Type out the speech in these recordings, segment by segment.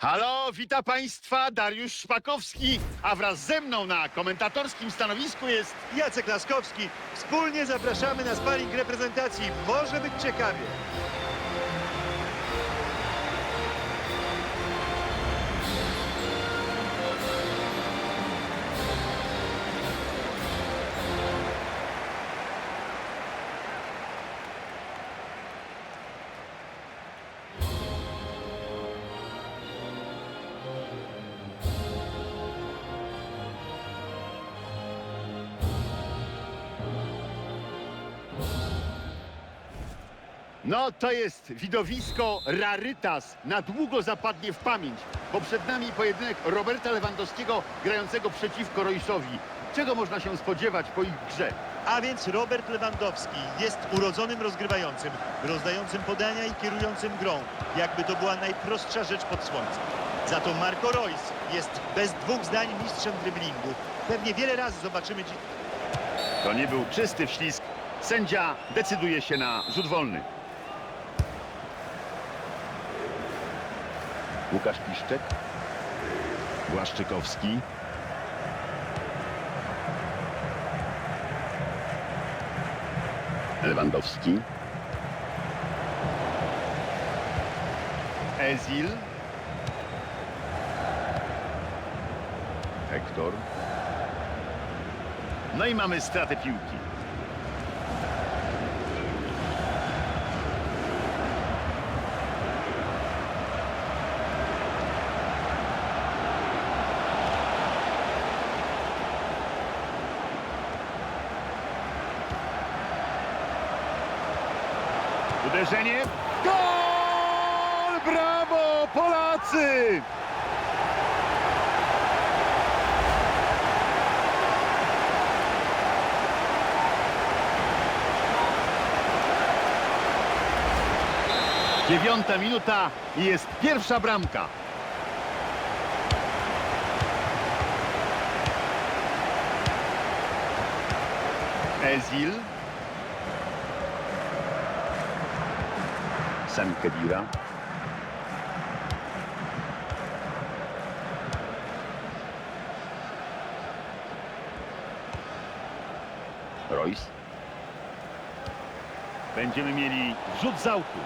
Halo, wita Państwa Dariusz Szpakowski, a wraz ze mną na komentatorskim stanowisku jest Jacek Laskowski. Wspólnie zapraszamy na sparring reprezentacji. Może być ciekawie. No, to jest widowisko rarytas. Na długo zapadnie w pamięć, bo przed nami pojedynek Roberta Lewandowskiego grającego przeciwko Roysowi. Czego można się spodziewać po ich grze? A więc Robert Lewandowski jest urodzonym rozgrywającym, rozdającym podania i kierującym grą. Jakby to była najprostsza rzecz pod słońcem. Za to Marco Reus jest bez dwóch zdań mistrzem driblingu. Pewnie wiele razy zobaczymy dziś. To nie był czysty wślizg. Sędzia decyduje się na rzut wolny. Łukasz Piszczek. Błaszczykowski. Lewandowski. Ezil. Hektor. No i mamy stratę piłki. Polacy! Dziewiąta minuta i jest pierwsza bramka. Ezil. Sami Kedira. Royce. Będziemy mieli rzut z autu.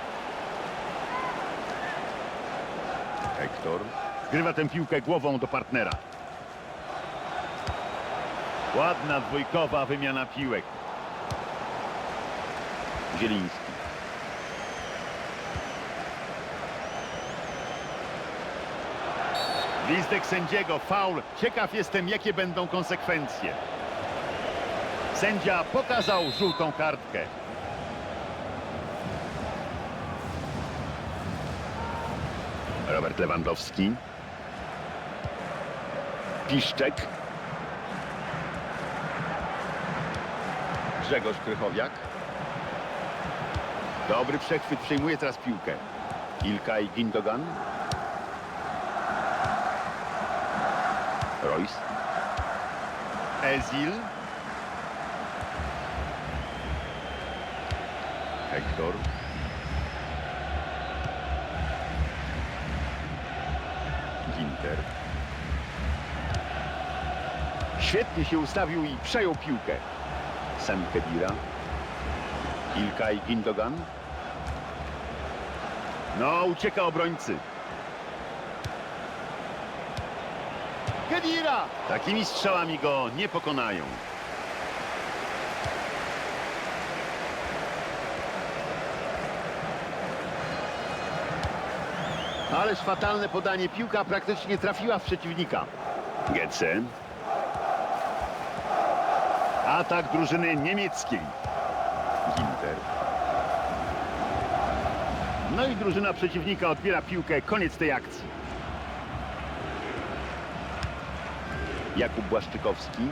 Hector. Tę piłkę głową do partnera. Ładna dwójkowa wymiana piłek. Zieliński. Gwizdek sędziego, faul. Ciekaw jestem, jakie będą konsekwencje. Sędzia pokazał żółtą kartkę. Robert Lewandowski. Piszczek. Grzegorz Krychowiak. Dobry przechwyt, przejmuje teraz piłkę. Ilkay Gindogan. Royce. Ezil. Hector. Ginter. Świetnie się ustawił i przejął piłkę. Sam Kedira. Ilkay Gindogan. No, ucieka obrońcy. Kedira! Takimi strzałami go nie pokonają. Ależ fatalne podanie. Piłka praktycznie trafiła w przeciwnika. Getze. Atak drużyny niemieckiej. Ginter. No i drużyna przeciwnika odbiera piłkę. Koniec tej akcji. Jakub Błaszczykowski.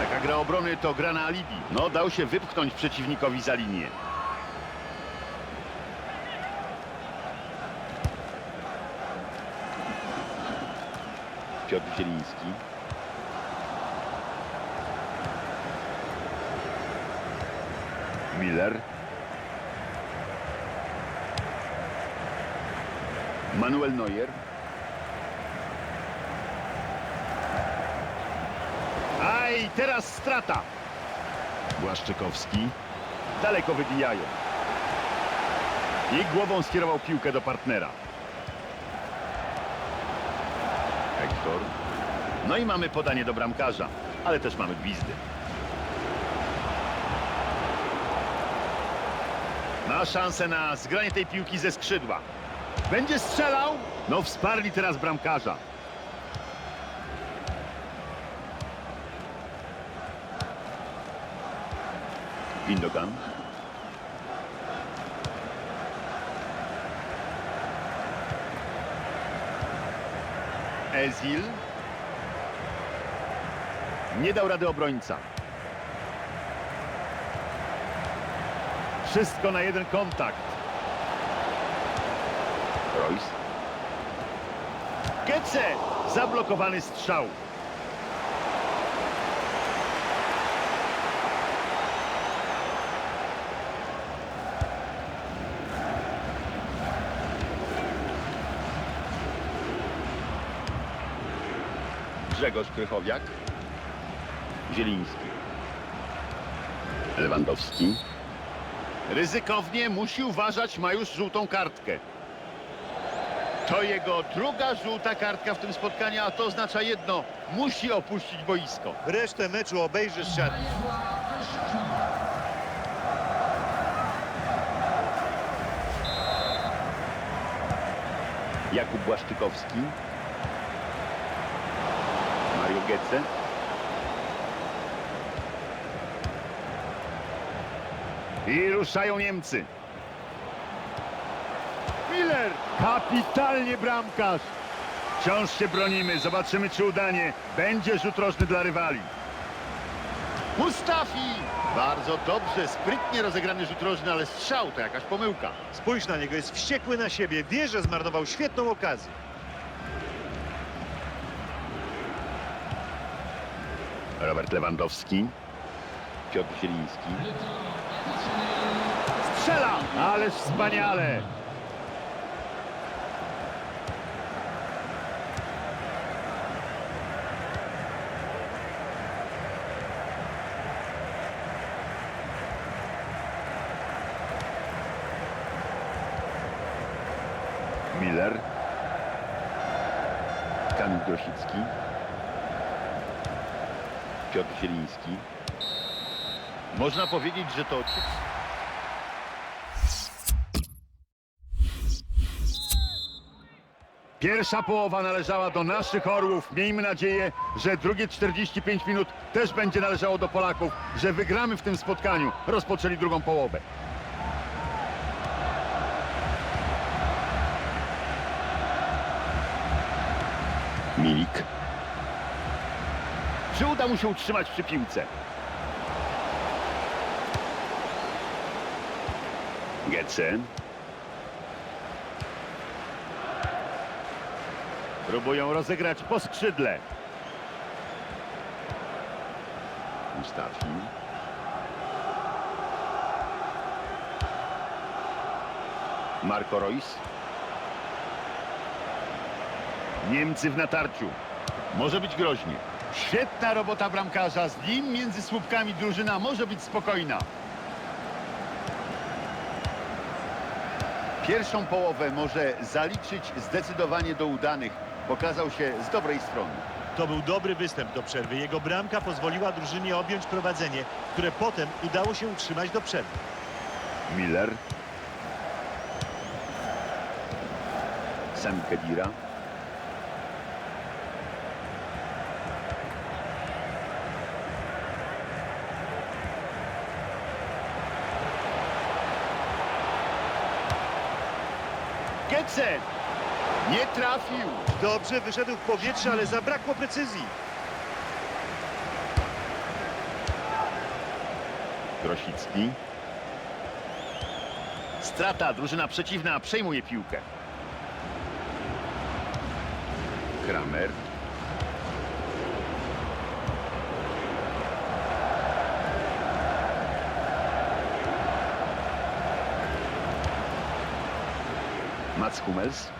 Taka gra obrony to gra na alibi. No, dał się wypchnąć przeciwnikowi za linię. Piotr Zieliński. Miller. Manuel Neuer. Aj, teraz strata. Błaszczykowski. Daleko wybijają. I głową skierował piłkę do partnera. No i mamy podanie do bramkarza, ale też mamy gwizdy. Ma szansę na zgranie tej piłki ze skrzydła. Będzie strzelał? No wsparli teraz bramkarza. Windogan. Ezil. Nie dał rady obrońca. Wszystko na jeden kontakt. Royce. Gece! Zablokowany strzał. Grzegorz Krychowiak. Zieliński. Lewandowski. Ryzykownie musi uważać, ma już żółtą kartkę. To jego druga żółta kartka w tym spotkaniu, a to oznacza jedno. Musi opuścić boisko. Resztę meczu obejrzy z siatki. Jakub Błaszczykowski. I ruszają Niemcy. Miller! Kapitalnie bramkarz! Wciąż się bronimy. Zobaczymy, czy udanie. Będzie rzut rożny dla rywali. Mustafi! Bardzo dobrze, sprytnie rozegrany rzut rożny, ale strzał to jakaś pomyłka. Spójrz na niego, jest wściekły na siebie, wie, że zmarnował świetną okazję. Robert Lewandowski. Piotr Zieliński. Strzela! Ależ wspaniale! Miller. Kamil Grosicki. Piotr Zieliński. Można powiedzieć, że to... Pierwsza połowa należała do naszych orłów. Miejmy nadzieję, że drugie 45 minut też będzie należało do Polaków, że wygramy w tym spotkaniu. Rozpoczęli drugą połowę. Mu się utrzymać przy piłce? Getze. Próbują rozegrać po skrzydle. Mustafi. Marco Reus. Niemcy w natarciu. Może być groźnie. Świetna robota bramkarza. Z nim między słupkami drużyna może być spokojna. Pierwszą połowę może zaliczyć zdecydowanie do udanych. Pokazał się z dobrej strony. To był dobry występ do przerwy. Jego bramka pozwoliła drużynie objąć prowadzenie, które potem udało się utrzymać do przerwy. Miller. Sam Kedira. Nie trafił! Dobrze wyszedł w powietrze, ale zabrakło precyzji. Grosicki. Strata, drużyna przeciwna przejmuje piłkę. Kramer. Mats Hummels.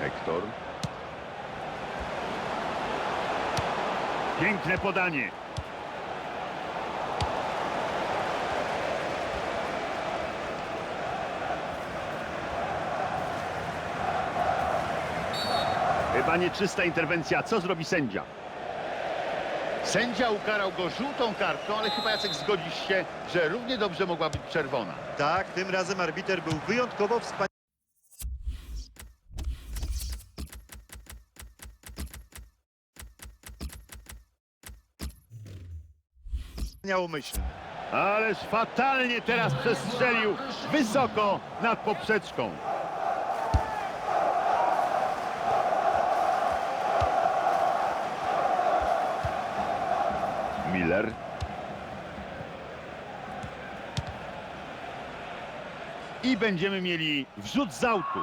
Hector. Piękne podanie. Chyba nieczysta interwencja. Co zrobi sędzia? Sędzia ukarał go żółtą kartką, ale chyba Jacek zgodzisz się, że równie dobrze mogła być czerwona. Tak, tym razem arbiter był wyjątkowo wspaniały. Ależ fatalnie teraz przestrzelił wysoko nad poprzeczką. I będziemy mieli wrzut z autu.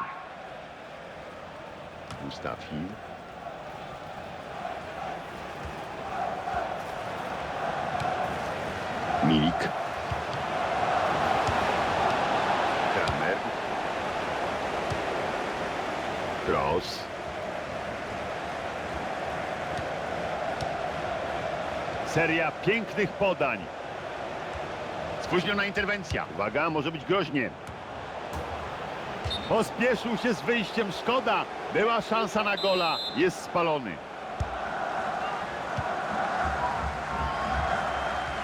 Mustafi. Milik. Kramer. Cross. Seria pięknych podań. Spóźniona interwencja. Uwaga, może być groźnie. Pospieszył się z wyjściem. Szkoda. Była szansa na gola. Jest spalony.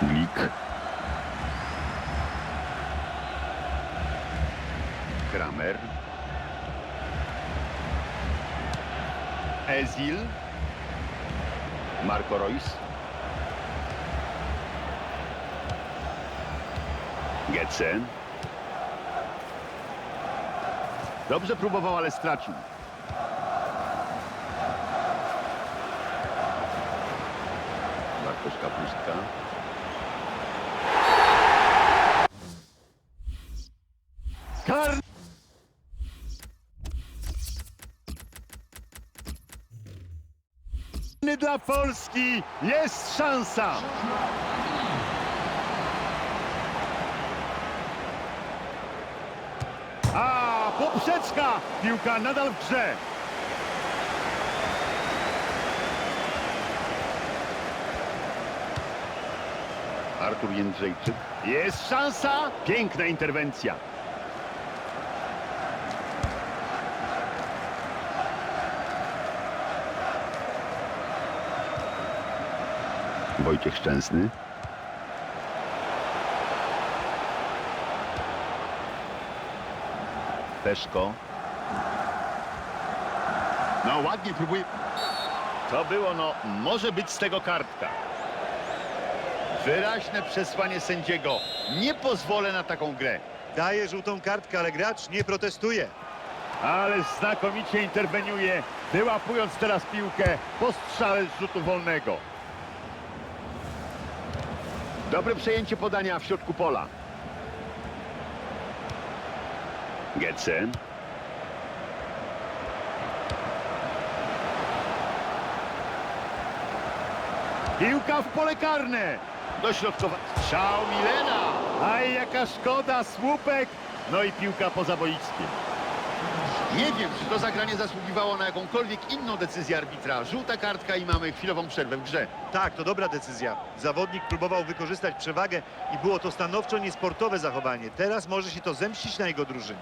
Glik. Kramer. Ezil. Marco Reus. Getsen. Dobrze próbował, ale stracił. Bartosz Kapustka. Karny dla Polski jest szansa. A poprzeczka! Piłka nadal w grze. Artur Jędrzejczyk. Jest szansa! Piękna interwencja. Wojciech Szczęsny. Peszko. No ładnie próbuje. To było, no, może być z tego kartka. Wyraźne przesłanie sędziego. Nie pozwolę na taką grę. Daje żółtą kartkę, ale gracz nie protestuje. Ale znakomicie interweniuje, wyłapując teraz piłkę po strzale z rzutu wolnego. Dobre przejęcie podania w środku pola. Getsen. Piłka w pole karne. Dośrodkowa. Strzał Milena. Aj, jaka szkoda, słupek. No i piłka poza boiskiem. Nie wiem, czy to zagranie zasługiwało na jakąkolwiek inną decyzję arbitra. Żółta kartka i mamy chwilową przerwę w grze. Tak, to dobra decyzja. Zawodnik próbował wykorzystać przewagę i było to stanowczo niesportowe zachowanie. Teraz może się to zemścić na jego drużynie.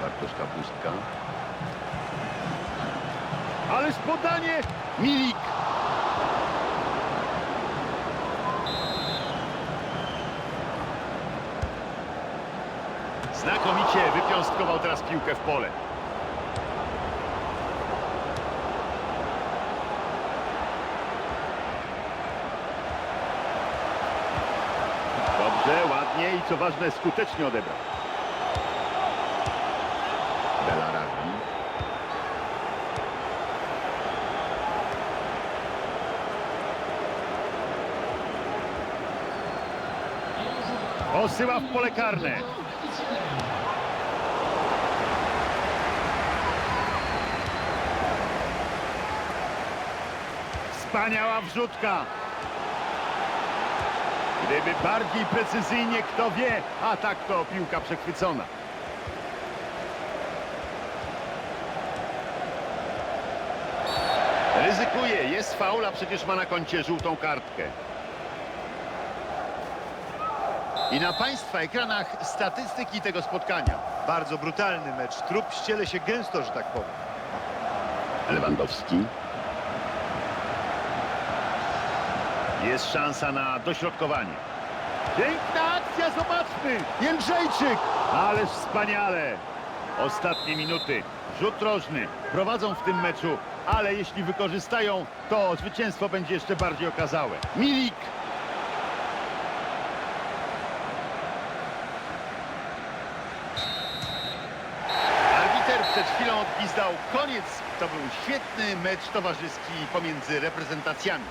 Bartosz Kapustka. Ależ podanie! Milik! Znakomicie wypiąstkował teraz piłkę w pole. Dobrze, ładnie i co ważne skutecznie odebrał. posyła w pole karne. Wspaniała wrzutka. Gdyby bardziej precyzyjnie, kto wie, a tak to piłka przechwycona. Ryzykuje, jest faula, przecież ma na koncie żółtą kartkę. I na Państwa ekranach statystyki tego spotkania. Bardzo brutalny mecz. Trup ściele się gęsto, że tak powiem. Lewandowski. Jest szansa na dośrodkowanie. Piękna akcja, zobaczmy! Jędrzejczyk! Ależ wspaniale! Ostatnie minuty. Rzut rożny. Prowadzą w tym meczu, ale jeśli wykorzystają, to zwycięstwo będzie jeszcze bardziej okazałe. Milik! Arbiter przed chwilą odgwizdał koniec. To był świetny mecz towarzyski pomiędzy reprezentacjami.